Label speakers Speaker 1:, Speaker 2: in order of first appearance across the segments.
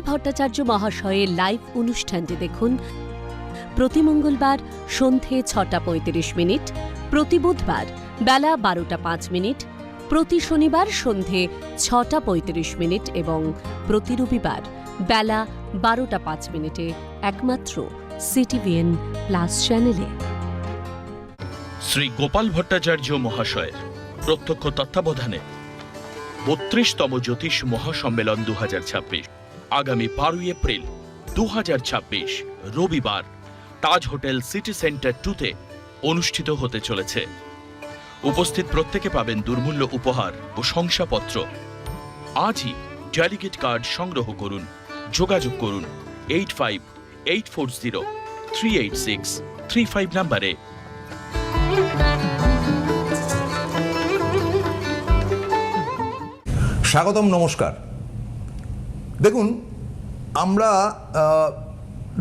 Speaker 1: গোপাল ভট্টাচার্য মহাশয়ের লাইভ অনুষ্ঠানটি দেখুন। প্রতি মঙ্গলবার সন্ধে ছটা পঁয়ত্রিশ মিনিট, প্রতি বুধবার বেলা বারোটা পাঁচ মিনিট, প্রতি শনিবার সন্ধে ছটা পঁয়ত্রিশ মিনিট এবং প্রতি রবিবার বেলা বারোটা পাঁচ মিনিটে একমাত্র সিটিভিএন প্লাস চ্যানেলে
Speaker 2: শ্রী গোপাল ভট্টাচার্য মহাশয়ের প্রত্যক্ষ তত্ত্বাবধানে বত্রিশতম জ্যোতিষ মহাসম্মেলন দু হাজার ছাব্বিশ। আগামী বারোই এপ্রিল দু হাজার ছাব্বিশ রবিবার তাজ হোটেল সিটি সেন্টার টুতে অনুষ্ঠিত হতে চলেছে। উপস্থিত প্রত্যেকে পাবেন দুর্মূল্য উপহার ও শংসাপত্র। আজই ডেলিগেট কার্ড সংগ্রহ করুন, যোগাযোগ করুন eight five, eight four zero, three eight six, three five নাম্বারে।
Speaker 3: স্বাগতম, নমস্কার। দেখুন, আমরা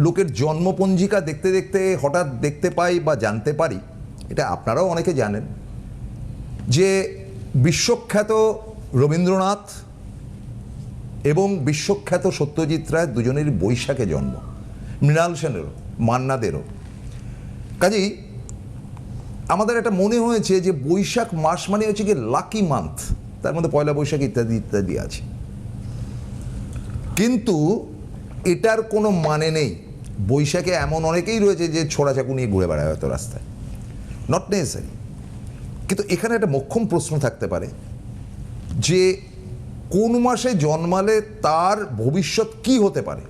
Speaker 3: লোকের জন্মপঞ্জিকা দেখতে দেখতে হঠাৎ দেখতে পাই বা জানতে পারি, এটা আপনারাও অনেকে জানেন, যে বিশ্বখ্যাত রবীন্দ্রনাথ এবং বিশ্বখ্যাত সত্যজিৎ রায় দুজনেরই বৈশাখে জন্ম, মৃণাল সেনেরও মান্নাদেরও। কাজেই আমাদের একটা মনে হয়েছে যে বৈশাখ মাস মানে হচ্ছে কি লাকি মান্থ তার মধ্যে পয়লা বৈশাখ ইত্যাদি ইত্যাদি আছে। কিন্তু এটার কোনো মানে নেই। বৈশাখে এমন অনেকেই রয়েছে যে ছোড়া চাকু নিয়ে ঘুরে বেড়ায় হয়তো রাস্তায়। নট নেসেসারি কিন্তু এখানে একটা মোক্ষম প্রশ্ন থাকতে পারে যে কোন মাসে জন্মালে তার ভবিষ্যৎ কি হতে পারে?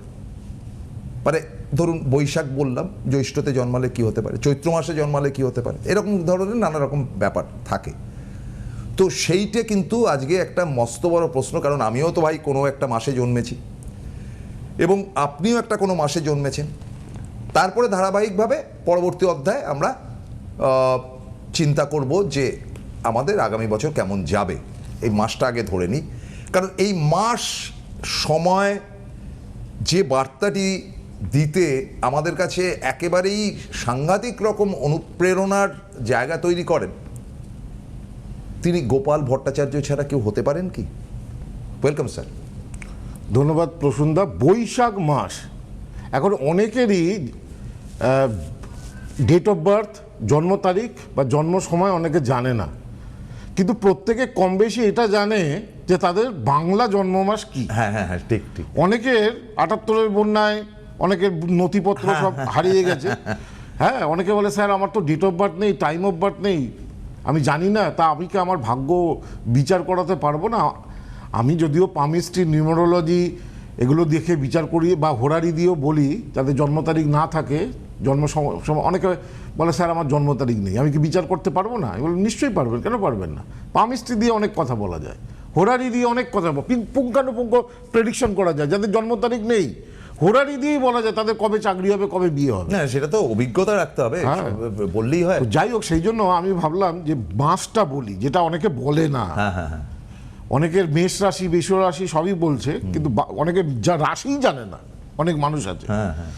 Speaker 3: মানে ধরুন বৈশাখ বললাম, জ্যৈষ্ঠতে জন্মালে কি হতে পারে? চৈত্র মাসে জন্মালে কি হতে পারে? এরকম ধরনের নানা রকম ব্যাপার থাকে। তো সেইটা কিন্তু আজকে একটা মস্ত বড় প্রশ্ন, কারণ আমিও তো ভাই কোনো একটা মাসে জন্মেছি। এবং আপনিও একটা কোনো মাসে জন্মেছেন। তারপরে ধারাবাহিকভাবে পরবর্তী অধ্যায়ে আমরা চিন্তা করব যে আমাদের আগামী বছর কেমন যাবে। এই মাসটা আগে ধরে নিই। কারণ এই মাস সময় যে বার্তাটি দিতে আমাদের কাছে একেবারেই সাংঘাতিক রকম অনুপ্রেরণার জায়গা তৈরি করেন। তিনি গোপাল ভট্টাচার্য ছাড়া কেউ হতে পারেন কি? ওয়েলকাম স্যার
Speaker 4: ধন্যবাদ প্রসুন্দা। বৈশাখ মাস। এখন অনেকেরই ডেট অফ বার্থ জন্ম তারিখ বা জন্ম সময় অনেকে জানে না। কিন্তু প্রত্যেকে কম বেশি এটা জানে যে তাদের বাংলা জন্ম মাস কি।
Speaker 3: হ্যাঁ হ্যাঁ হ্যাঁ ঠিক ঠিক।
Speaker 4: অনেকের আটাত্তরের বন্যায় অনেকের নথিপত্র সব হারিয়ে গেছে। হ্যাঁ অনেকে বলে স্যার আমার তো ডেট অফ বার্থ নেই টাইম অফ বার্থ নেই। আমি জানি না তা আমি কি আমার ভাগ্য বিচার করাতে পারব না? আমি যদিও পামিস্ট্রি নিউমারোলজি এগুলো দেখে বিচার করি বা হোরারি দিয়েও বলি যাদের জন্ম তারিখ না থাকে জন্ম সম- সময় অনেকে বলে স্যার আমার জন্ম তারিখ নেই। আমি কি বিচার করতে পারব না? বলি নিশ্চয়ই পারবেন। কেন পারবেন না? পামিস্ট্রি দিয়ে অনেক কথা বলা যায়। হোরারি দিয়ে অনেক কথা পুঙ্খানুপুঙ্খ প্রেডিকশন করা যায় যাদের জন্ম তারিখ নেই। হোরারি দিয়েই বলা যায় তাদের কবে চাকরি হবে কবে বিয়ে হবে।
Speaker 3: না সেটা তো অভিজ্ঞতা রাখতে হবে
Speaker 4: হ্যাঁ।
Speaker 3: বললেই হয়।
Speaker 4: যাই হোক সেই জন্য আমি ভাবলাম যে বাঁশটা বলি যেটা অনেকে বলে না।
Speaker 3: হ্যাঁ হ্যাঁ হ্যাঁ।
Speaker 4: অনেকের মেষ রাশি বেশ রাশি সবই বলছে কিন্তু অনেকে যা রাশিই জানে না অনেক মানুষ আছে।
Speaker 3: হ্যাঁ হ্যাঁ।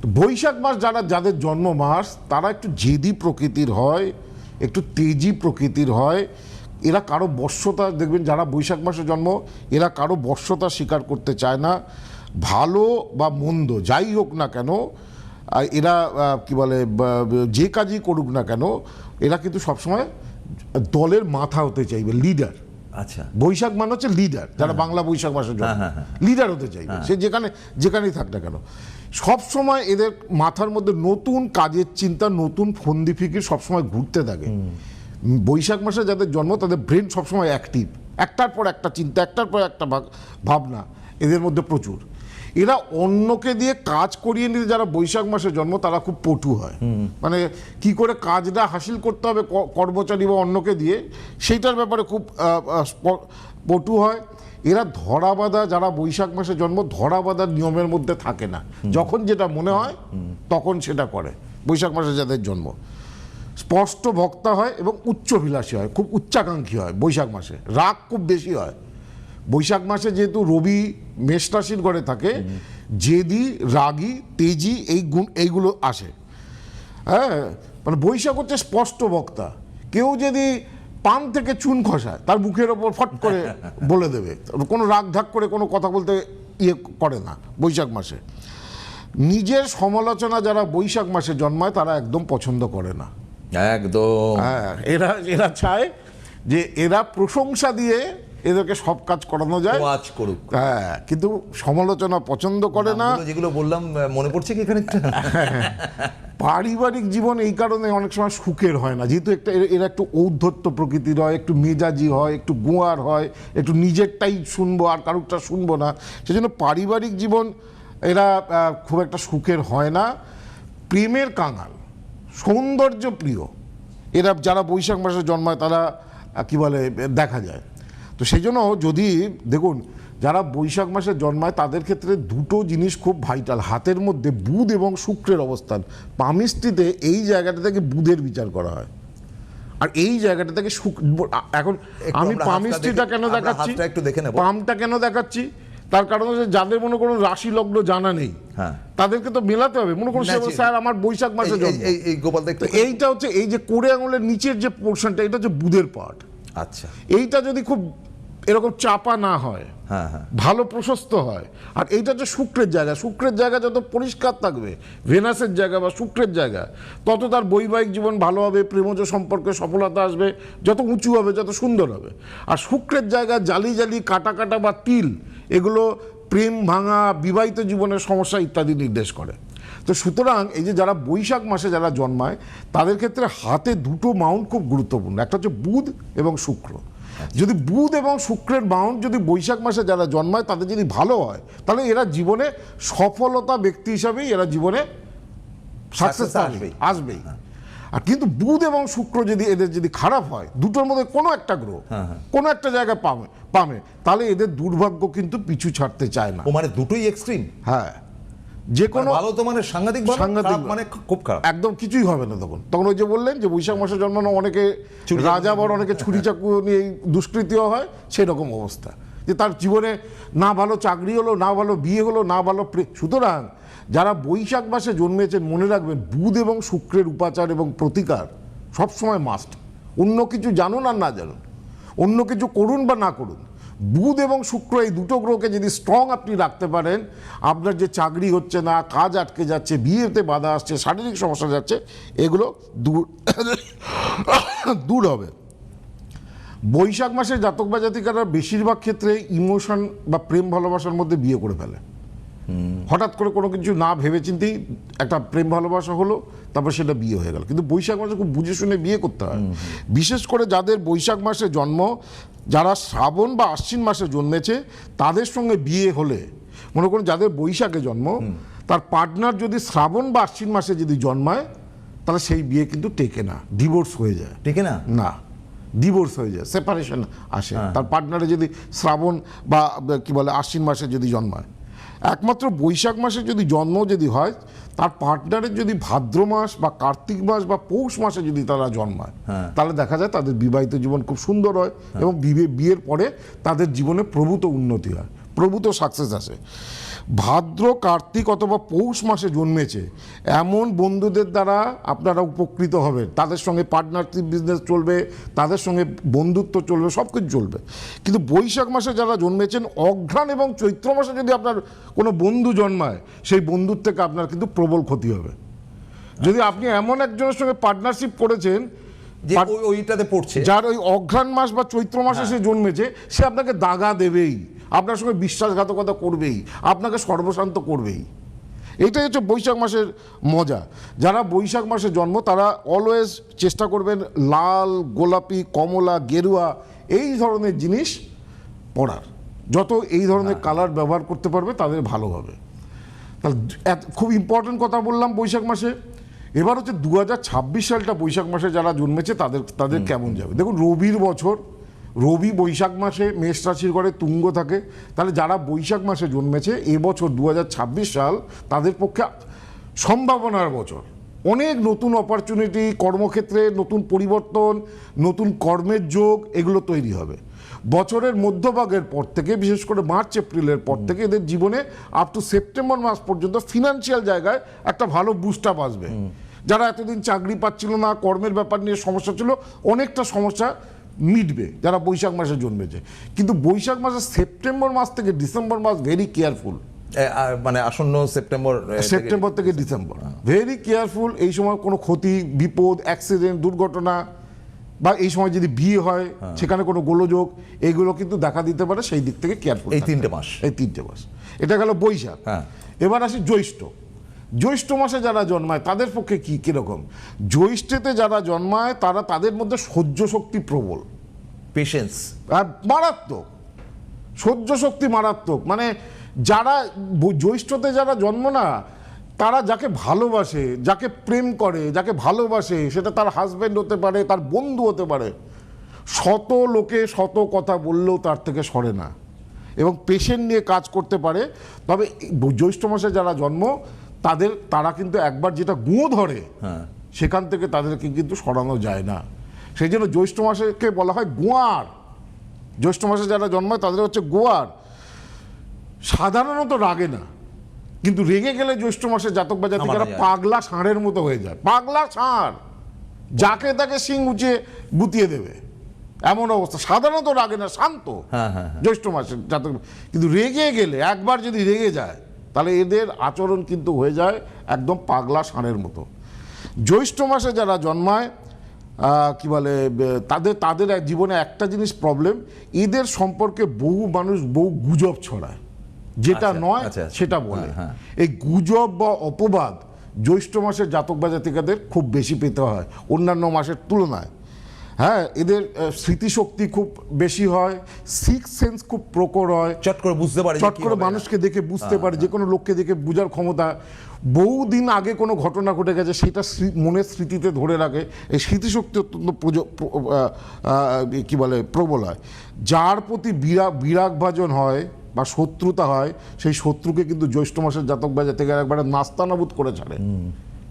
Speaker 4: তো বৈশাখ মাস যারা যাদের জন্ম মাস তারা একটু জেদি প্রকৃতির হয় একটু তেজি প্রকৃতির হয়। এরা কারও বর্ষতা দেখবেন যারা বৈশাখ মাসে জন্ম এরা কারও বর্ষতা স্বীকার করতে চায় না। ভালো বা মন্দ যাই হোক না কেন এরা কি বলে যে কাজই করুক না কেন এরা কিন্তু সবসময় দলের মাথা হতে চাইবে লিডার।
Speaker 3: আচ্ছা।
Speaker 4: বৈশাখ মানে হচ্ছে লিডার যারা বাংলা বৈশাখ মাসের জন্য
Speaker 3: হ্যাঁ, হ্যাঁ, হ্যাঁ।
Speaker 4: লিডার হতে চাইবে। সে যেখানে যেখানেই থাক না কেন। সবসময় এদের মাথার মধ্যে নতুন কাজের চিন্তা নতুন ফন্দি ফিকির সবসময় ঘুরতে থাকে। বৈশাখ মাসে যাদের জন্ম তাদের ব্রেন সবসময় অ্যাক্টিভ একটার পর একটা চিন্তা একটার পর একটা ভাবনা এদের মধ্যে প্রচুর। এরা অন্যকে দিয়ে কাজ করিয়ে নিতে যারা বৈশাখ মাসে জন্ম তারা খুব পটু হয়। মানে কি করে কাজটা হাসিল করতে হবে কর্মচারী বা অন্যকে দিয়ে সেইটার ব্যাপারে খুব পটু হয়। এরা ধরাবাঁধা যারা বৈশাখ মাসে জন্ম ধরাবাঁধার নিয়মের মধ্যে থাকে না। যখন যেটা মনে হয় তখন সেটা করে। বৈশাখ মাসে যাদের জন্ম। স্পষ্ট বক্তা হয় এবং উচ্চভিলাষী হয় খুব উচ্চাকাঙ্ক্ষী হয় বৈশাখ মাসে। রাগ খুব বেশি হয়। বৈশাখ মাসে যেহেতু রবি মেষ রাশির ঘরে থাকে জেদি রাগি তেজি এই গুণ এইগুলো আসে। হ্যাঁ মানে বৈশাখ হচ্ছে স্পষ্ট বক্তা। কেউ যদি পান থেকে চুন খসায় তার মুখের ওপর ফট করে বলে দেবে। কোনো রাগ ধাক করে কোনো কথা বলতে ইয়ে করে না বৈশাখ মাসে। নিজের সমালোচনা যারা বৈশাখ মাসে জন্মায় তারা একদম পছন্দ করে না।
Speaker 3: একদম।
Speaker 4: হ্যাঁ এরা এরা চায় যে এরা প্রশংসা দিয়ে এদেরকে সব কাজ করানো যায়।
Speaker 3: কাজ করুক।
Speaker 4: হ্যাঁ কিন্তু সমালোচনা পছন্দ করে না।
Speaker 3: যেগুলো বললাম মনে পড়ছে কি এখানে?
Speaker 4: পারিবারিক জীবন এই কারণে অনেক সময় সুখের হয় না। যেহেতু একটা এরা- একটু ঔদ্ধত্য প্রকৃতির হয় একটু মেজাজি হয় একটু গোয়ার হয় একটু নিজেরটাই শুনব আর কারুরটা শুনব না। সেজন্য পারিবারিক জীবন এরা খুব একটা সুখের হয় না। প্রেমের কাঙাল সৌন্দর্য প্রিয় এরা যারা বৈশাখ মাসে জন্মায় তারা কি বলে দেখা যায়। তো সেই জন্য যদি দেখুন যারা বৈশাখ মাসে জন্মায় তাদের ক্ষেত্রে দুটো জিনিস খুব ভাইটাল হাতের মধ্যে বুধ এবং শুক্রের অবস্থান। পামিস্ট্রিতে এই জায়গাটা থেকে বুধের বিচার করা হয়। আর এই জায়গাটা থেকে এখন আমি পামিস্ট্রিটা কেন দেখাচ্ছি?
Speaker 3: একটু দেখে নেব।
Speaker 4: পামটা কেন দেখাচ্ছি? তার কারণ হচ্ছে যাদের মনে কোনো রাশি লগ্ন জানা নেই
Speaker 3: হ্যাঁ।
Speaker 4: তাদেরকে তো মেলাতে হবে। মনে করুন. স্যার আমার বৈশাখ মাসে
Speaker 3: এই গোপাল দেখতে
Speaker 4: এইটা হচ্ছে এই যে কোড়ে আঙুলের নিচের যে পোর্শনটা এটা হচ্ছে বুধের পার্ট
Speaker 3: আচ্ছা।
Speaker 4: এইটা যদি খুব এরকম চাপা না হয়
Speaker 3: হ্যাঁ হ্যাঁ।
Speaker 4: ভালো প্রশস্ত হয়। আর এইটা হচ্ছে শুক্রের জায়গা শুক্রের জায়গা যত পরিষ্কার থাকবে ভেনাসের জায়গা বা শুক্রের জায়গা তত তার বৈবাহিক জীবন ভালো হবে প্রেমজ সম্পর্কে সফলতা আসবে যত উঁচু হবে যত সুন্দর হবে। আর শুক্রের জায়গা জালি জালি কাটা কাটা বা তিল এগুলো প্রেম ভাঙা বিবাহিত জীবনের সমস্যা ইত্যাদি নির্দেশ করে। তো সুতরাং এই যে যারা বৈশাখ মাসে যারা জন্মায় তাদের ক্ষেত্রে হাতে দুটো মাউন্ট খুব গুরুত্বপূর্ণ। একটা হচ্ছে বুধ এবং শুক্র। যদি বুধ এবং শুক্রের মাউন্ট যদি বৈশাখ মাসে যারা জন্মায় তাদের যদি ভালো হয় তাহলে এরা জীবনে সফলতা ব্যক্তি হিসাবেই এরা জীবনে সাকসেস আসবেই।
Speaker 3: আসবেই।
Speaker 4: আসবেই আর কিন্তু বুধ এবং শুক্র যদি এদের যদি খারাপ হয় দুটোর মধ্যে কোনো একটা গ্রহ কোনো একটা জায়গায় পাবে পাবে তাহলে এদের দুর্ভাগ্য কিন্তু পিছু ছাড়তে চায় না।
Speaker 3: ও মানে দুটোই এক্সট্রিম
Speaker 4: হ্যাঁ। যে কোনো
Speaker 3: ভালো তো মানে সাংঘাতিক ভালো,
Speaker 4: সাংঘাতিক
Speaker 3: মানে খুব খারাপ।
Speaker 4: একদম কিছুই হবে না তখন। তখন ওই যে বললেন যে বৈশাখ মাসে জন্মানো অনেকে রাজা বড় অনেকে ছুরি চাকু নিয়ে দুষ্কৃতিও হয় সেই রকম অবস্থা। যে তার জীবনে না ভালো চাকরি হলো না ভালো বিয়ে হলো না ভালো সুতরাং যারা বৈশাখ মাসে জন্মেছেন মনে রাখবেন বুধ এবং শুক্রের উপাচার এবং প্রতিকার সবসময় মাস্ট অন্য কিছু জানুন আর না জানুন। অন্য কিছু করুন বা না করুন। বুধ এবং শুক্র এই দুটো গ্রহকে যদি স্ট্রং আপনি রাখতে পারেন আপনার যে চাকরি হচ্ছে না কাজ আটকে যাচ্ছে বিয়েতে বাধা আসছে শারীরিক সমস্যা যাচ্ছে এগুলো দূর দূর হবে। বৈশাখ মাসে জাতক বা জাতিকারা বেশিরভাগ ক্ষেত্রে ইমোশন বা প্রেম ভালোবাসার মধ্যে বিয়ে করে ফেলে। হঠাৎ করে কোনো কিছু না ভেবেচিন্তেই একটা প্রেম ভালোবাসা হলো তারপর সেটা বিয়ে হয়ে গেল। কিন্তু বৈশাখ মাসে খুব বুঝে শুনে বিয়ে করতে হয়। বিশেষ করে যাদের বৈশাখ মাসে জন্ম যারা শ্রাবণ বা আশ্বিন মাসে জন্মেছে তাদের সঙ্গে বিয়ে হলে মনে করুন যাদের বৈশাখে জন্ম তার পার্টনার যদি শ্রাবণ বা আশ্বিন মাসে যদি জন্মায় তাহলে সেই বিয়ে কিন্তু টেকে না ডিভোর্স হয়ে যায়।
Speaker 3: টেকে না?
Speaker 4: না ডিভোর্স হয়ে যায় সেপারেশন আসে। তার পার্টনারে যদি শ্রাবণ বা কি বলে আশ্বিন মাসে যদি জন্মায়। একমাত্র বৈশাখ মাসে যদি জন্ম যদি হয় তার পার্টনারের যদি ভাদ্র মাস বা কার্তিক মাস বা পৌষ মাসে যদি তারা জন্মায় তাহলে দেখা যায় তাদের বিবাহিত জীবন খুব সুন্দর হয় এবং বিবে- বিয়ের পরে তাদের জীবনে প্রভূত উন্নতি হয় প্রভূত সাকসেস আসে। ভাদ্র কার্তিক অথবা পৌষ মাসে জন্মেছে এমন বন্ধুদের দ্বারা আপনারা উপকৃত হবেন। তাদের সঙ্গে পার্টনারশিপ বিজনেস চলবে তাদের সঙ্গে বন্ধুত্ব চলবে সব কিছু চলবে। কিন্তু বৈশাখ মাসে যারা জন্মেছেন অঘ্রাণ এবং চৈত্র মাসে যদি আপনার কোনো বন্ধু জন্মায় সেই বন্ধুর থেকে আপনার কিন্তু প্রবল ক্ষতি হবে। যদি আপনি এমন একজনের সঙ্গে পার্টনারশিপ করেছেন
Speaker 3: যে ওইটাতে পড়ছে।
Speaker 4: যার ওই অঘ্রাণ মাস বা চৈত্র মাসে সে জন্মেছে সে আপনাকে দাগা দেবেই। আপনার সঙ্গে বিশ্বাসঘাতকতা করবেই আপনাকে সর্বশান্ত করবেই। এটাই হচ্ছে বৈশাখ মাসের মজা। যারা বৈশাখ মাসে জন্ম তারা অলওয়েজ চেষ্টা করবেন লাল গোলাপি কমলা গেরুয়া এই ধরনের জিনিস পরার। যত এই ধরনের কালার ব্যবহার করতে পারবে তাদের ভালো হবে। তাহলে এত- খুব ইম্পর্টেন্ট কথা বললাম বৈশাখ মাসে। এবার হচ্ছে দু হাজার ছাব্বিশ সালটা বৈশাখ মাসে যারা জন্মেছে তাদের তাদের কেমন যাবে? দেখুন রবির বছর রবি বৈশাখ মাসে মেষ রাশির ঘরে তুঙ্গ থাকে তাহলে যারা বৈশাখ মাসে জন্মেছে এবছর দু হাজার ছাব্বিশ সাল তাদের পক্ষে সম্ভাবনার বছর। অনেক নতুন অপরচুনিটি কর্মক্ষেত্রে নতুন পরিবর্তন নতুন কর্মের যোগ এগুলো তৈরি হবে। বছরের মধ্যভাগের পর থেকে বিশেষ করে মার্চ এপ্রিলের পর থেকে এদের জীবনে আপ টু সেপ্টেম্বর মাস পর্যন্ত ফিনান্সিয়াল জায়গায় একটা ভালো বুস্ট আপ আসবে যারা এতদিন চাকরি পাচ্ছিল না কর্মের ব্যাপার নিয়ে সমস্যা ছিল অনেকটা সমস্যা মিটবে যারা বৈশাখ মাসে জন্মেছে। কিন্তু বৈশাখ মাসে সেপ্টেম্বর মাস থেকে ডিসেম্বর মাস ভেরি কেয়ারফুল
Speaker 3: মানে আসন্ন সেপ্টেম্বর
Speaker 4: সেপ্টেম্বর থেকে ডিসেম্বর। ভেরি কেয়ারফুল এই সময় কোনো ক্ষতি বিপদ অ্যাক্সিডেন্ট দুর্ঘটনা বা এই সময় যদি বিয়ে হয় সেখানে কোনো গোলযোগ এইগুলো কিন্তু দেখা দিতে পারে সেই দিক থেকে কেয়ারফুল
Speaker 3: এই তিনটে মাস।
Speaker 4: এই তিনটে মাস। এটা গেল বৈশাখ।
Speaker 3: হ্যাঁ।
Speaker 4: এবার আসি জ্যৈষ্ঠ। জ্যৈষ্ঠ মাসে যারা জন্মায় তাদের পক্ষে কী কীরকম? জ্যৈষ্ঠতে যারা জন্মায় তারা তাদের মধ্যে সহ্য শক্তি প্রবল।
Speaker 3: পেশেন্স
Speaker 4: আর মারাত্মক। সহ্য শক্তি মারাত্মক। মানে যারা জ্যৈষ্ঠতে যারা জন্ম না তারা যাকে ভালোবাসে যাকে প্রেম করে যাকে ভালোবাসে সেটা তার হাজব্যান্ড হতে পারে তার বন্ধু হতে পারে শত লোকে শত কথা বললেও তার থেকে সরে না। এবং পেশেন্ট নিয়ে কাজ করতে পারে। তবে জ্যৈষ্ঠ মাসে যারা জন্ম তাদের তারা কিন্তু একবার যেটা গুঁয়ো ধরে
Speaker 3: হ্যাঁ।
Speaker 4: সেখান থেকে তাদেরকে কিন্তু সরানো যায় না। সেই জন্য জ্যৈষ্ঠ মাসেকে বলা হয় গোয়ার। জ্যৈষ্ঠ মাসে যারা জন্মায় তাদের হচ্ছে গোয়ার। সাধারণত রাগে না কিন্তু রেগে গেলে জ্যৈষ্ঠ মাসে জাতক বা জাতিকারা। পাগলা ষাঁড়ের মতো হয়ে যায়। পাগলা ষাঁড় যাকে তাকে শিং উঁচিয়ে গুতিয়ে দেবে। এমন অবস্থা। সাধারণত রাগে না শান্ত।
Speaker 3: হ্যাঁ, হ্যাঁ, হ্যাঁ।
Speaker 4: জ্যৈষ্ঠ মাসে জাতক কিন্তু রেগে গেলে একবার যদি রেগে যায় তাহলে এদের আচরণ কিন্তু হয়ে যায় একদম পাগলা ষাঁড়ের মতো জ্যৈষ্ঠ মাসে যারা জন্মায় কি বলে তাদের তাদের জীবনে একটা জিনিস প্রবলেম এদের সম্পর্কে বহু মানুষ বহু গুজব ছড়ায় যেটা
Speaker 3: আচ্ছা,
Speaker 4: নয়
Speaker 3: আচ্ছা, আচ্ছা।
Speaker 4: সেটা বলে
Speaker 3: হ্যাঁ, হ্যাঁ।
Speaker 4: এই গুজব বা অপবাদ জ্যৈষ্ঠ মাসের জাতক বা জাতিকাদের খুব বেশি পেতে হয় অন্যান্য মাসের তুলনায় হ্যাঁ এদের স্মৃতিশক্তি খুব বেশি হয় সিক্স সেন্স খুব প্রকর হয়।
Speaker 3: চট করে বুঝতে পারে
Speaker 4: চট করে মানুষকে দেখে বুঝতে পারে যে কোনো লোককে দেখে বোঝার ক্ষমতা। বহুদিন আগে কোনো ঘটনা ঘটে গেছে সেটা মনের স্মৃতিতে ধরে রাখে। এই স্মৃতিশক্তি অত্যন্ত কি বলে প্রবল হয়। যার প্রতি বিরাগ বিরাগভাজন হয় বা শত্রুতা হয় সেই শত্রুকে কিন্তু জ্যৈষ্ঠ মাসের জাতক বাজা থেকে একবারে নাস্তানাবুদ করে ছাড়ে।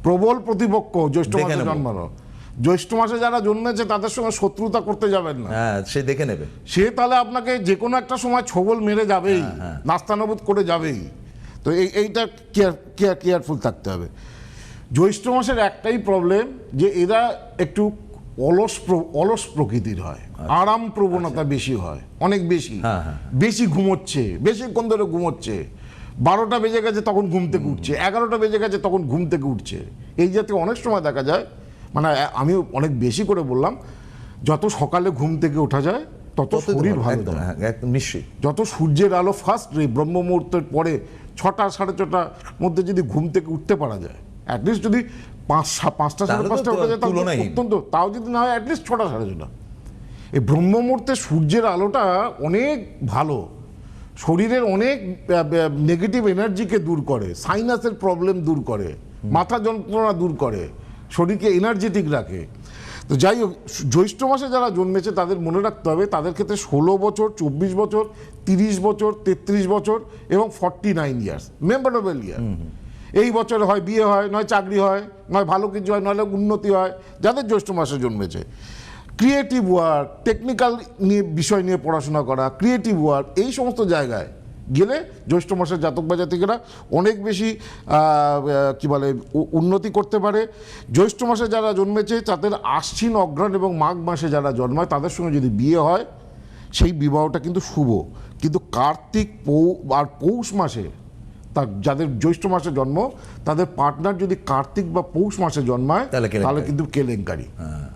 Speaker 4: প্রবল প্রতিপক্ষ জ্যৈষ্ঠ মাসে জন্মানো। জ্যৈষ্ঠ মাসে যারা জন্মেছে তাদের সঙ্গে শত্রুতা করতে যাবেন না।
Speaker 3: হ্যাঁ সে দেখে নেবে।
Speaker 4: সে তাহলে আপনাকে যে কোনো একটা সময় ছবল মেরে যাবেই
Speaker 3: হ্যাঁ,
Speaker 4: নাস্তানাবুদ করে যাবেই। তো এই এইটা কেয়ার কেয়ার কেয়ারফুল থাকতে হবে। জ্যৈষ্ঠ মাসের একটাই প্রবলেম যে এরা একটু অলস অলস প্রকৃতির হয়। আরাম প্রবণতা বেশি হয় অনেক বেশি।
Speaker 3: আচ্ছা। হ্যাঁ, হ্যাঁ,
Speaker 4: বেশি ঘুমোচ্ছে বেশিক্ষণ ধরে ঘুমোচ্ছে। বারোটা বেজে গেছে তখন ঘুম থেকে উঠছে এগারোটা বেজে গেছে তখন ঘুম থেকে উঠছে। এই জাতীয় অনেক সময় দেখা যায় মানে আমি অনেক বেশি করে বললাম যত সকালে ঘুম থেকে ওঠা যায় তত শরীর
Speaker 3: ভালো, একদম, হ্যাঁ, একদম নিশ্চয়ই।
Speaker 4: যত সূর্যের আলো ফার্স্ট রে ব্রহ্ম মুহূর্তের পরে ছটা সাড়ে ছটার মধ্যে যদি ঘুম থেকে উঠতে পারা যায় অ্যাটলিস্ট যদি পাঁচ পাঁচটা সাড়ে পাঁচটা উঠে যায় তাহলে অত্যন্ত তাও যদি না হয় অ্যাটলিস্ট ছটা সাড়ে ছটা। এই ব্রহ্ম মুহূর্তে সূর্যের আলোটা অনেক ভালো। শরীরের অনেক নেগেটিভ এনার্জিকে দূর করে সাইনাসের প্রবলেম দূর করে মাথা যন্ত্রণা দূর করে। শরীরকে এনার্জেটিক রাখে। তো যাই হোক জ্যৈষ্ঠ মাসে যারা জন্মেছে তাদের মনে রাখতে হবে তাদের ক্ষেত্রে ষোলো বছর চব্বিশ বছর তিরিশ বছর তেত্রিশ বছর এবং forty nine years memorable year এই বছর হয় বিয়ে হয় নয় চাকরি হয় নয় ভালো কিছু হয় নয় উন্নতি হয় যাদের জ্যৈষ্ঠ মাসে জন্মেছে। ক্রিয়েটিভ ওয়ার্ক টেকনিক্যাল নিয়ে বিষয় নিয়ে পড়াশোনা করা ক্রিয়েটিভ ওয়ার্ক এই সমস্ত জায়গায় গেলে জ্যৈষ্ঠ মাসের জাতক বা জাতিকেরা অনেক বেশি কি বলে উন্নতি করতে পারে। জ্যৈষ্ঠ মাসে যারা জন্মেছে, তাদের আশ্বিন অগ্রণ এবং মাঘ মাসে যারা জন্মায়, তাদের সঙ্গে যদি বিয়ে হয়, সেই বিবাহটা কিন্তু শুভ। কিন্তু কার্তিক পৌ, আর পৌষ মাসে তার যাদের জ্যৈষ্ঠ মাসে জন্ম তাদের পার্টনার যদি কার্তিক বা পৌষ মাসে জন্মায়
Speaker 3: তাহলে
Speaker 4: কিন্তু কেলেঙ্কারি।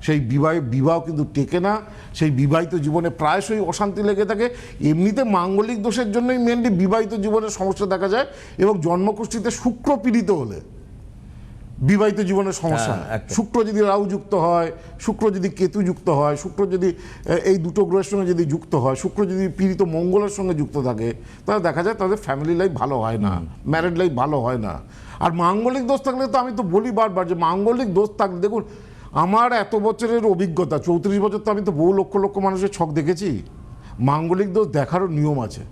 Speaker 4: সেই বিবাহ বিবাহ কিন্তু টেকে না। সেই বিবাহিত জীবনে প্রায়শই অশান্তি লেগে থাকে। এমনিতে মাঙ্গলিক দোষের জন্যই মেনলি বিবাহিত জীবনের সমস্যা দেখা যায় এবং জন্মকুষ্ঠিতে শুক্র পীড়িত হলে। বিবাহিত জীবনের সমস্যা
Speaker 3: হ্যাঁ,
Speaker 4: শুক্র যদি রাহু যুক্ত হয় শুক্র যদি কেতু যুক্ত হয় শুক্র যদি এই দুটো গ্রহের সঙ্গে যদি যুক্ত হয় শুক্র যদি পীড়িত মঙ্গলের সঙ্গে যুক্ত থাকে তাহলে দেখা যায় তাদের ফ্যামিলি লাইফ ভালো হয় না ম্যারিড লাইফ ভালো হয় না। আর মাঙ্গলিক দোষ থাকলে তো আমি তো বলি বারবার যে মাঙ্গলিক দোষ থাকলে দেখুন আমার এত বছরের অভিজ্ঞতা চৌত্রিশ বছর তো আমি তো বহু লক্ষ লক্ষ মানুষের ছক দেখেছি মাঙ্গলিক দোষ দেখারও নিয়ম আছে।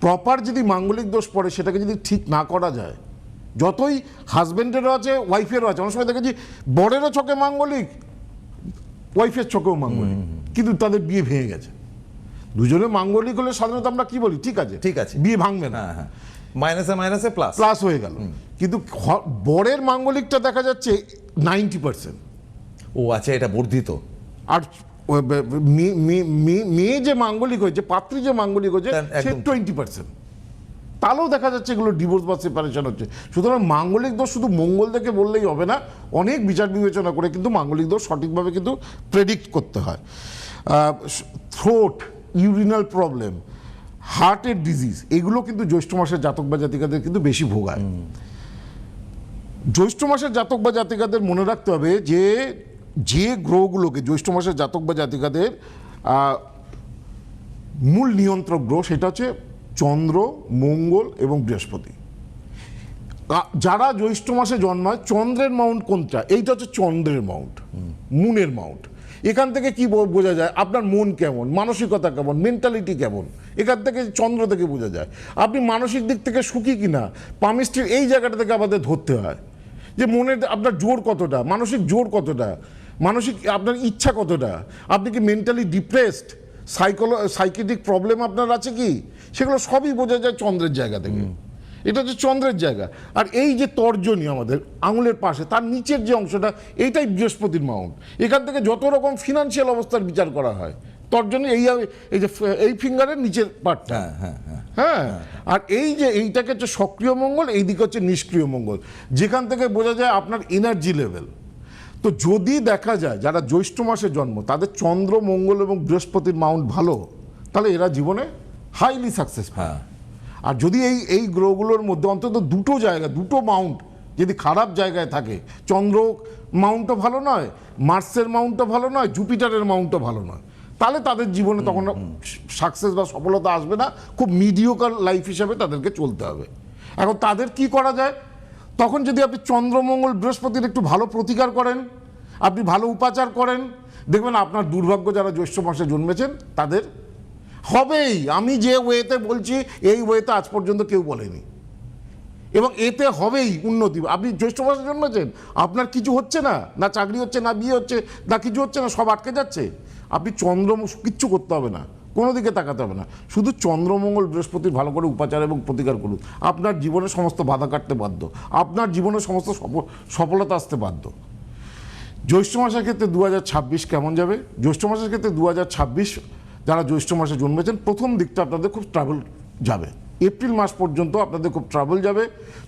Speaker 4: প্রপার যদি মাঙ্গলিক দোষ পড়ে সেটাকে যদি ঠিক না করা যায় যতই হাজবেন্ডেরও আছে ওয়াইফেরও আছে। অনেক সময় দেখেছি বরেরও ছকে মাঙ্গলিক ওয়াইফের ছকেও মাঙ্গলিক। কিন্তু তাদের বিয়ে ভেঙে গেছে। দুজনে মাঙ্গলিক হলে সাধারণত আমরা কি বলি? ঠিক আছে।
Speaker 3: ঠিক আছে।
Speaker 4: বিয়ে ভাঙবে না।
Speaker 3: হ্যাঁ হ্যাঁ। মাইনাসে মাইনাসে প্লাস
Speaker 4: প্লাস হয়ে গেল। কিন্তু বরের মাঙ্গলিকটা দেখা যাচ্ছে নাইনটি পার্সেন্ট
Speaker 3: ও আচ্ছা এটা বর্ধিত।
Speaker 4: আর মেয়ে- যে মাঙ্গলিক হয়েছে পাত্রী যে মাঙ্গলিক হয়েছে টোয়েন্টি পার্সেন্ট তাহলেও দেখা যাচ্ছে এগুলো ডিভোর্স বা সেপারেশন হচ্ছে। সুতরাং মাঙ্গলিক দোষ শুধু মঙ্গল থেকে বললেই হবে না অনেক বিচার বিবেচনা করে কিন্তু মাঙ্গলিক দোষ সঠিকভাবে কিন্তু প্রেডিক্ট করতে হয়। থ্রোট ইউরিনাল প্রবলেম হার্টের ডিজিজ এগুলো কিন্তু জ্যৈষ্ঠ মাসের জাতক বা জাতিকাদের কিন্তু বেশি ভোগায়। জ্যৈষ্ঠ মাসের জাতক বা জাতিকাদের মনে রাখতে হবে যে যে গ্রহগুলোকে জ্যৈষ্ঠ মাসের জাতক বা জাতিকাদের মূল নিয়ন্ত্রক গ্রহ সেটা হচ্ছে চন্দ্র, মঙ্গল এবং বৃহস্পতি। যারা জ্যৈষ্ঠ মাসে জন্মায়, চন্দ্রের মাউন্ট কোনটা? এইটা হচ্ছে চন্দ্রের মাউন্ট, মুনের মাউন্ট। এখান থেকে কি বোঝা যায়? আপনার মন কেমন? মানসিকতা কেমন? মেন্টালিটি কেমন? এখান থেকে চন্দ্র থেকে বোঝা যায়। আপনি মানসিক দিক থেকে সুখী কিনা? পামিস্ট্রির এই জায়গাটা থেকে আমাদের ধরতে হয়। যে মনের আপনার জোর কতটা? মানসিক জোর কতটা? মানসিক, আপনার ইচ্ছা কতটা? আপনি কি মেন্টালি ডিপ্রেসড সাইকোলো সাইকেটিক প্রবলেম আপনার আছে কি? সেগুলো সবই বোঝা যায় চন্দ্রের জায়গা থেকে। এটা হচ্ছে চন্দ্রের জায়গা। আর এই যে তর্জনী আমাদের আঙুলের পাশে তার নিচের যে অংশটা এইটাই বৃহস্পতির মাউন্ট। এখান থেকে যত রকম ফিনান্সিয়াল অবস্থার বিচার করা হয় তর্জনী এই এই যে এই ফিঙ্গারের নিচের পার্টটা
Speaker 3: হ্যাঁ হ্যাঁ হ্যাঁ।
Speaker 4: হ্যাঁ। আর এই যে এইটাকে হচ্ছে সক্রিয় মঙ্গল এই দিকে হচ্ছে নিষ্ক্রিয় মঙ্গল। যেখান থেকে বোঝা যায় আপনার এনার্জি লেভেল তো যদি দেখা যায় যারা জ্যৈষ্ঠ মাসে জন্ম তাদের চন্দ্র মঙ্গল এবং বৃহস্পতির মাউন্ট ভালো তাহলে এরা জীবনে হাইলি সাকসেস
Speaker 3: হ্যাঁ।
Speaker 4: আর যদি এই এই গ্রহগুলোর মধ্যে অন্তত দুটো জায়গা দুটো মাউন্ট যদি খারাপ জায়গায় থাকে চন্দ্র মাউন্টও ভালো নয় মার্সের মাউন্টও ভালো নয় জুপিটারের মাউন্টও ভালো নয় তাহলে তাদের জীবনে তখন সাকসেস বা সফলতা আসবে না খুব মিডিওকার লাইফ হিসাবে তাদেরকে চলতে হবে। এখন তাদের কি করা যায়? তখন যদি আপনি চন্দ্রমঙ্গল বৃহস্পতির একটু ভালো প্রতিকার করেন আপনি ভালো উপাচার করেন দেখবেন আপনার দুর্ভাগ্য যারা জ্যৈষ্ঠ মাসে জন্মেছেন তাদের হবেই। আমি যে ওয়েতে বলছি, এই ওয়েতে আজ পর্যন্ত কেউ বলেনি। এবং এতে হবেই উন্নতি। আপনি জ্যৈষ্ঠ মাসে জন্মেছেন। আপনার কিছু হচ্ছে না? না চাকরি হচ্ছে, না বিয়ে হচ্ছে, না কিছু হচ্ছে না, সব আটকে যাচ্ছে। আপনি চন্দ্র কিচ্ছু করতে হবে না। কোনো দিকে তাকাতে হবে না। শুধু চন্দ্রমঙ্গল বৃহস্পতির ভালো করে উপাচার এবং প্রতিকার করুন। আপনার জীবনে সমস্ত বাধা কাটতে বাধ্য। আপনার জীবনে সমস্ত সফলতা আসতে বাধ্য। জ্যৈষ্ঠ মাসের ক্ষেত্রে দু হাজার ছাব্বিশ কেমন যাবে? জ্যৈষ্ঠ মাসের ক্ষেত্রে দু হাজার ছাব্বিশ যারা জ্যৈষ্ঠ মাসে জন্মেছেন প্রথম দিকটা আপনাদের খুব ট্রাভেল যাবে। এপ্রিল মাস পর্যন্ত আপনাদের খুব ট্রাভেল যাবে।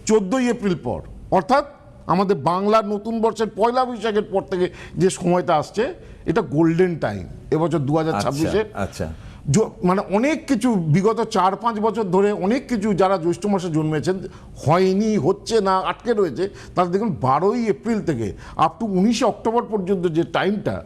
Speaker 4: চোদ্দোই এপ্রিল পর অর্থাৎ আমাদের বাংলার নতুন বর্ষের পয়লা বৈশাখের পর থেকে যে সময়টা আসছে এটা গোল্ডেন টাইম এবছর দু হাজার ছাব্বিশে
Speaker 3: আচ্ছা। আচ্ছা
Speaker 4: মানে অনেক কিছু বিগত চার পাঁচ বছর ধরে অনেক কিছু যারা জ্যৈষ্ঠ মাসে জন্মেছেন হয়নি হচ্ছে না আটকে রয়েছে তারা দেখুন বারোই এপ্রিল থেকে আপ টু উনিশে অক্টোবর পর্যন্ত যে টাইমটা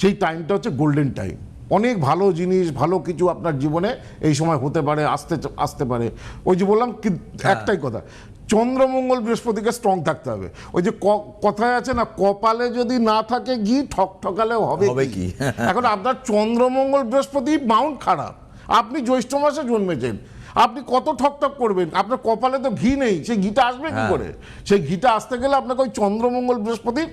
Speaker 4: সেই টাইমটা হচ্ছে গোল্ডেন টাইম অনেক ভালো জিনিস ভালো কিছু আপনার জীবনে এই সময় হতে পারে আসতে আসতে পারে। ওই যে বললাম কি একটাই কথা চন্দ্রমঙ্গল বৃহস্পতিকে স্ট্রং থাকতে হবে। ওই যে ক- কথায় আছে না কপালে যদি না থাকে ঘি ঠক ঠকালেও হবে কি? এখন আপনার চন্দ্রমঙ্গল বৃহস্পতি মাউন্ট খারাপ। আপনি জ্যৈষ্ঠ মাসে জন্মেছেন। আপনি কত ঠকঠক করবেন? আপনার কপালে তো ঘি নেই সেই ঘিটা আসবে কি
Speaker 3: হ্যাঁ।
Speaker 4: করে? সেই ঘিটা আসতে গেলে আপনাকে ওই চন্দ্রমঙ্গল বৃহস্পতি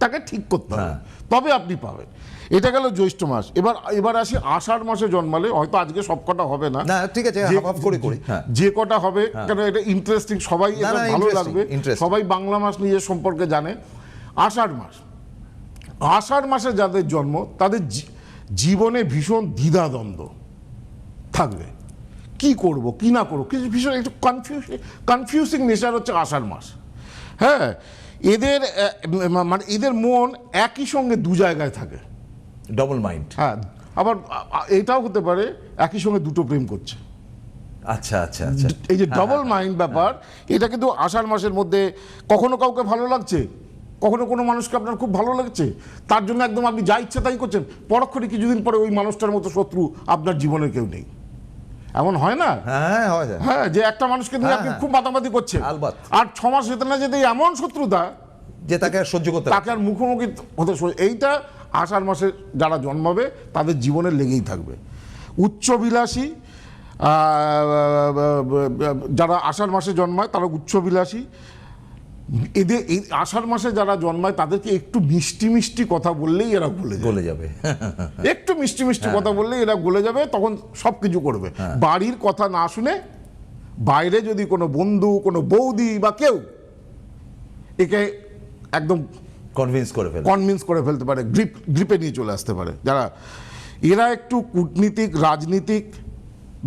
Speaker 4: তাকে ঠিক করতে হবে।
Speaker 3: হ্যাঁ।
Speaker 4: তবে আপনি পাবেন। এটা গেল জ্যৈষ্ঠ মাস। এবার এবার আসি আষাঢ় মাসে জন্মালে হয়তো আজকে সব কটা হবে না।
Speaker 3: না ঠিক আছে
Speaker 4: যে-
Speaker 3: হাফ হাফ করে করি। হ্যাঁ।
Speaker 4: যে কটা হবে কেন এটা ইন্টারেস্টিং সবাই এটা ভালো লাগবে। সবাই বাংলা মাস নিজের সম্পর্কে জানে। আষাঢ় মাস। আষাঢ় মাসে যাদের জন্ম তাদের জীবনে ভীষণ দ্বিধাদ্বন্দ্ব থাকবে। কি করব কি না করব কিছু ভীষণ একটু কনফিউশন কনফিউজিং নেচার হচ্ছে আষাঢ় মাস। হ্যাঁ এদের মানে এদের মন একই সঙ্গে দু জায়গায় থাকে।
Speaker 3: ডবল মাইন্ড
Speaker 4: হ্যাঁ আবার এটাও হতে পারে একই সঙ্গে দুটো প্রেম করছে।
Speaker 3: আচ্ছা আচ্ছা আচ্ছা।
Speaker 4: এই যে ডবল মাইন্ড ব্যাপার এটা কিন্তু আষাঢ় মাসের মধ্যে কখনো কাউকে ভালো লাগছে? কখনো কোনো মানুষকে আপনার খুব ভালো লাগছে? তার জন্য একদম আপনি যা ইচ্ছা তাই করছেন। পরক্ষণে কিছুদিন পরে ওই মানুষটার মতো শত্রু আপনার জীবনের কেউ নেই। এমন হয় না?
Speaker 3: হ্যাঁ হয়
Speaker 4: হ্যাঁ। যে একটা মানুষকে নিয়ে
Speaker 3: হ্যাঁ,
Speaker 4: আপনি
Speaker 3: হ্যাঁ।
Speaker 4: খুব মাতামাতি করছেন। আর ছ মাস যেতে না যেতে এমন শত্রুতা
Speaker 3: যে তাকে সহ্য করতে
Speaker 4: তাকে আর মুখোমুখি হতে এইটা আষাঢ় মাসে যারা জন্মাবে তাদের জীবনে লেগেই থাকবে। উচ্চবিলাসী যারা আষাঢ় মাসে জন্মায় তারা উচ্চবিলাসী। এদের এই আষাঢ় মাসে যারা জন্মায় তাদেরকে একটু মিষ্টি মিষ্টি কথা বললেই এরা যায়
Speaker 3: গলে যাবে।
Speaker 4: একটু মিষ্টি মিষ্টি কথা বললেই এরা গলে যাবে তখন সব কিছু করবে। বাড়ির কথা না শুনে বাইরে যদি কোনো বন্ধু কোনো বৌদি বা কেউ একে একদম
Speaker 3: কনভিন্স করে ফেলে।
Speaker 4: কনভিন্স করে ফেলতে পারে গ্রিপ গ্রিপে নিয়ে চলে আসতে পারে। যারা এরা একটু কূটনীতিক রাজনীতিক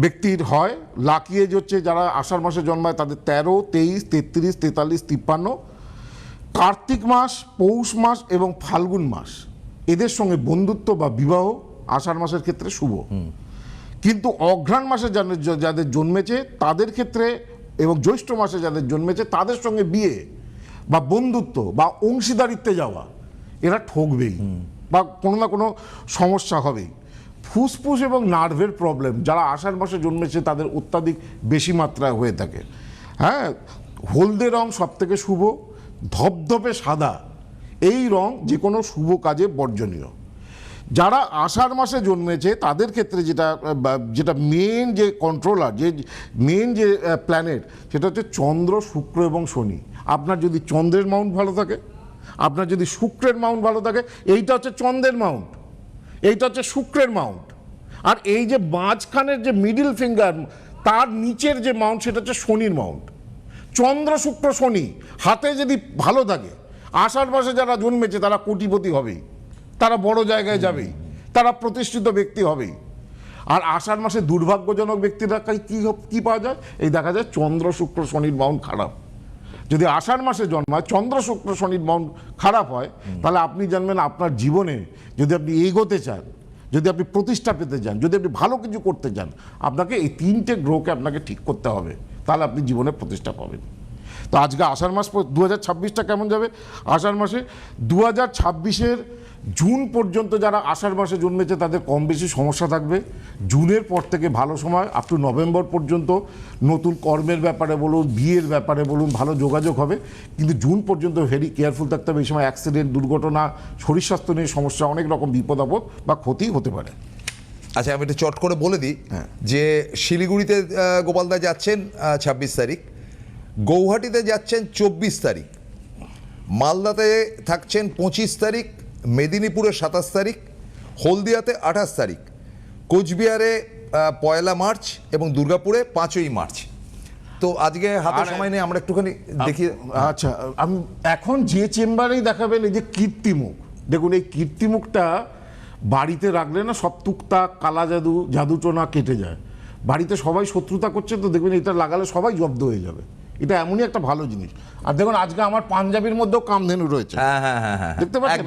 Speaker 4: ব্যক্তির হয় লাকি এজ হচ্ছে যারা আষাঢ় মাসে জন্মায় তাদের তেরো তেইশ তেত্রিশ তেতাল্লিশ তিপ্পান্ন কার্তিক মাস পৌষ মাস এবং ফাল্গুন মাস। এদের সঙ্গে বন্ধুত্ব বা বিবাহ আষাঢ় মাসের ক্ষেত্রে শুভ। কিন্তু অঘ্রাণ মাসে যাদের যাদের জন্মেছে তাদের ক্ষেত্রে এবং জ্যৈষ্ঠ মাসে যাদের জন্মেছে তাদের সঙ্গে বিয়ে। বা বন্ধুত্ব বা অংশীদারিত্বে যাওয়া এরা ঠকবেই বা কোনো না কোনো সমস্যা হবেই। ফুসফুস এবং নার্ভের প্রবলেম যারা আষাঢ় মাসে জন্মেছে তাদের অত্যাধিক বেশি মাত্রায় হয়ে থাকে। হ্যাঁ হলদে রং সব থেকে শুভ ধপধপে সাদা এই রং যে কোনো শুভ কাজে বর্জনীয়। যারা আষাঢ় মাসে জন্মেছে তাদের ক্ষেত্রে যেটা যেটা মেন যে কন্ট্রোলার যে মেন যে প্ল্যানেট সেটা হচ্ছে চন্দ্র শুক্র এবং শনি। আপনার যদি চন্দ্রের মাউন্ট ভালো থাকে, আপনার যদি শুক্রের মাউন্ট ভালো থাকে, এইটা হচ্ছে চন্দ্রের মাউন্ট, এইটা হচ্ছে শুক্রের মাউন্ট। আর এই যে মাঝখানের যে মিডিল ফিঙ্গার তার নিচের যে মাউন্ট, সেটা হচ্ছে শনির মাউন্ট। চন্দ্র, শুক্র, শনি, হাতে যদি ভালো থাকে আষাঢ় মাসে যারা জন্মেছে, তারা কোটিপতি হবেই, তারা বড় জায়গায় যাবেই, তারা প্রতিষ্ঠিত ব্যক্তি হবেই। আর আষাঢ় মাসে দুর্ভাগ্যজনক ব্যক্তিরা কি কি পাওয়া যায়? এই দেখা যায় চন্দ্র, শুক্র, শনির মাউন্ট খারাপ। যদি আষাঢ় মাসে জন্মায়, চন্দ্র, শুক্র শনির মন খারাপ হয়, তাহলে আপনি জানবেন আপনার জীবনে যদি আপনি এগোতে চান, যদি আপনি প্রতিষ্ঠা পেতে চান, যদি আপনি ভালো কিছু করতে চান, আপনাকে এই তিনটে গ্রহকে আপনাকে ঠিক করতে হবে। তাহলে আপনি জীবনে প্রতিষ্ঠা পাবেন। তো আজকে আষাঢ় মাস দু হাজার কেমন যাবে? আষাঢ় মাসে দু হাজার জুন পর্যন্ত যারা আষাঢ় মাসে জন্মেছে তাদের কম বেশি সমস্যা থাকবে। জুনের পর থেকে ভালো সময় আপ টু নভেম্বর পর্যন্ত। নতুন কর্মের ব্যাপারে বলুন বিয়ের ব্যাপারে বলুন ভালো যোগাযোগ হবে। কিন্তু জুন পর্যন্ত ভেরি কেয়ারফুল থাকতে হবে। এই সময় অ্যাক্সিডেন্ট দুর্ঘটনা শরীর স্বাস্থ্য নিয়ে সমস্যা অনেক রকম বিপদ আপদ বা ক্ষতি হতে পারে।
Speaker 3: আচ্ছা আমি একটু চট করে বলে দিই
Speaker 4: হ্যাঁ।
Speaker 3: যে শিলিগুড়িতে গোপালদা যাচ্ছেন ছাব্বিশ তারিখ। গৌহাটিতে যাচ্ছেন চব্বিশ তারিখ। মালদাতে থাকছেন পঁচিশ তারিখ। মেদিনীপুরে সাতাশ তারিখ হলদিয়াতে আঠাশ তারিখ কোচবিহারে পয়লা মার্চ এবং দুর্গাপুরে পাঁচই মার্চ। তো আজকে হাতে সময় নেই আমরা একটুখানি দেখি।
Speaker 4: আচ্ছা আমি এখন যে চেম্বারেই দেখাবেন এই যে কীর্তিমুখ। দেখুন এই কীর্তিমুখটা বাড়িতে রাখলে না সব টুকটাক কালা জাদু জাদুটোনা কেটে যায়। বাড়িতে সবাই শত্রুতা করছে তো দেখবেন এটা লাগালে সবাই জব্দ হয়ে যাবে। এটা এমনই একটা ভালো জিনিস। আর দেখুন আজকে আমার পাঞ্জাবির মধ্যেও কামধেনু রয়েছে।
Speaker 3: হ্যাঁ হ্যাঁ হ্যাঁ
Speaker 4: দেখতে পাচ্ছেন?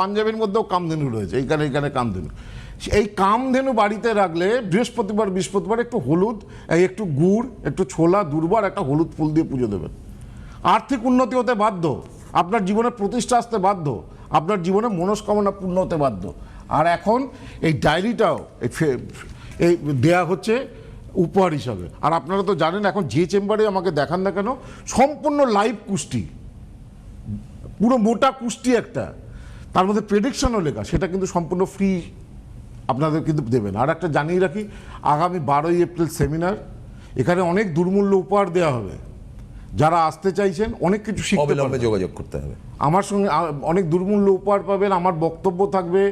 Speaker 4: পাঞ্জাবের মধ্যেও কামধেনু রয়েছে। এইখানে এইখানে কামধেনু। এই কামধেনু বাড়িতে রাখলে বৃহস্পতিবার বৃহস্পতিবার একটু হলুদ একটু গুড় একটু ছোলা দুর্বার একটা হলুদ ফুল দিয়ে পুজো দেবেন। আর্থিক উন্নতি হতে বাধ্য। আপনার জীবনে প্রতিষ্ঠা আসতে বাধ্য। আপনার জীবনে মনস্কামনা পূর্ণ হতে বাধ্য। আর এখন এই ডায়েরিটাও এই দেয়া হচ্ছে উপহার হিসাবে। আর আপনারা তো জানেন এখন যে চেম্বারে আমাকে দেখান না কেন সম্পূর্ণ লাইভ কুষ্টি পুরো মোটা কুষ্টি একটা। তার মধ্যে প্রেডিকশনও লেখা সেটা কিন্তু সম্পূর্ণ ফ্রি আপনাদের কিন্তু দেবেন। আর একটা জানিয়ে রাখি আগামী বারোই এপ্রিল সেমিনার এখানে অনেক দুর্মূল্য উপহার দেওয়া হবে। যারা আসতে চাইছেন অনেক কিছু শিখতে পারবেন।
Speaker 3: যোগাযোগ করতে হবে।
Speaker 4: আমার সঙ্গে অনেক দুর্মূল্য উপহার পাবেন আমার বক্তব্য থাকবে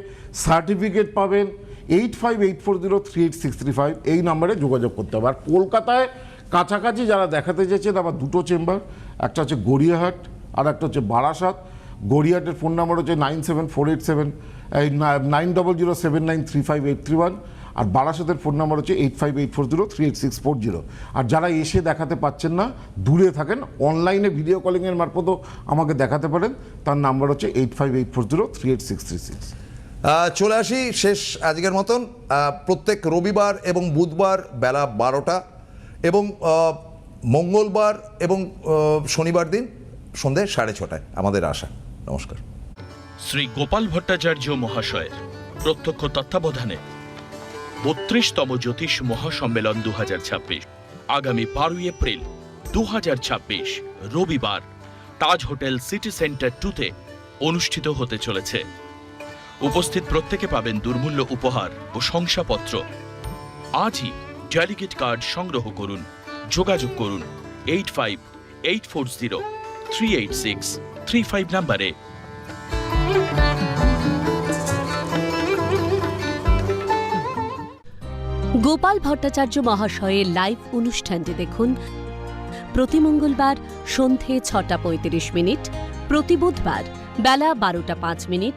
Speaker 4: সার্টিফিকেট পাবেন eight five eight four zero three eight six three five এই নাম্বারে যোগাযোগ করতে হবে। আর কলকাতায় কাছাকাছি যারা দেখাতে চেয়েছেন, আমার দুটো চেম্বার, একটা হচ্ছে গড়িয়াহাট আর একটা হচ্ছে বারাসাত। গড়িয়াহাটের ফোন নাম্বার হচ্ছে nine seven four eight seven nine double zero seven nine three five eight three one আর বারাসাতের ফোন নাম্বার হচ্ছে eight five eight four zero three eight six four zero. আর যারা এসে দেখাতে পাচ্ছেন না, দূরে থাকেন, অনলাইনে ভিডিও কলিংয়ের মারফতও আমাকে দেখাতে পারেন। তার নাম্বার হচ্ছে eight five eight four zero three eight six three six.
Speaker 3: চলে আসি শেষ আজকের মতন। প্রত্যেক রবিবার এবং বুধবার বেলা বারোটা এবং মঙ্গলবার এবং শনিবার দিন সন্ধে সাড়ে ছটায়। আমাদের আশা। নমস্কার।
Speaker 2: শ্রী গোপাল ভট্টাচার্য মহাশয়ের প্রত্যক্ষ তত্ত্বাবধানে বত্রিশতম জ্যোতিষ মহাসম্মেলন দু হাজার ছাব্বিশ। আগামী বারোই এপ্রিল দু হাজার ছাব্বিশ, রবিবার তাজ হোটেল সিটি সেন্টার টুতে অনুষ্ঠিত হতে চলেছে। উপস্থিত প্রত্যেকে পাবেন দুর্মূল্য উপহার ও শংসাপত্র। আজই ডেলিগেট কার্ড সংগ্রহ করুন, যোগাযোগ করুন eight five, eight four zero, three eight six, three five নাম্বারে।
Speaker 1: গোপাল ভট্টাচার্য মহাশয়ের লাইভ অনুষ্ঠানটি দেখুন প্রতি মঙ্গলবার সন্ধে ছটা পঁয়ত্রিশ মিনিট, প্রতি বুধবার বেলা বারোটা পাঁচ মিনিট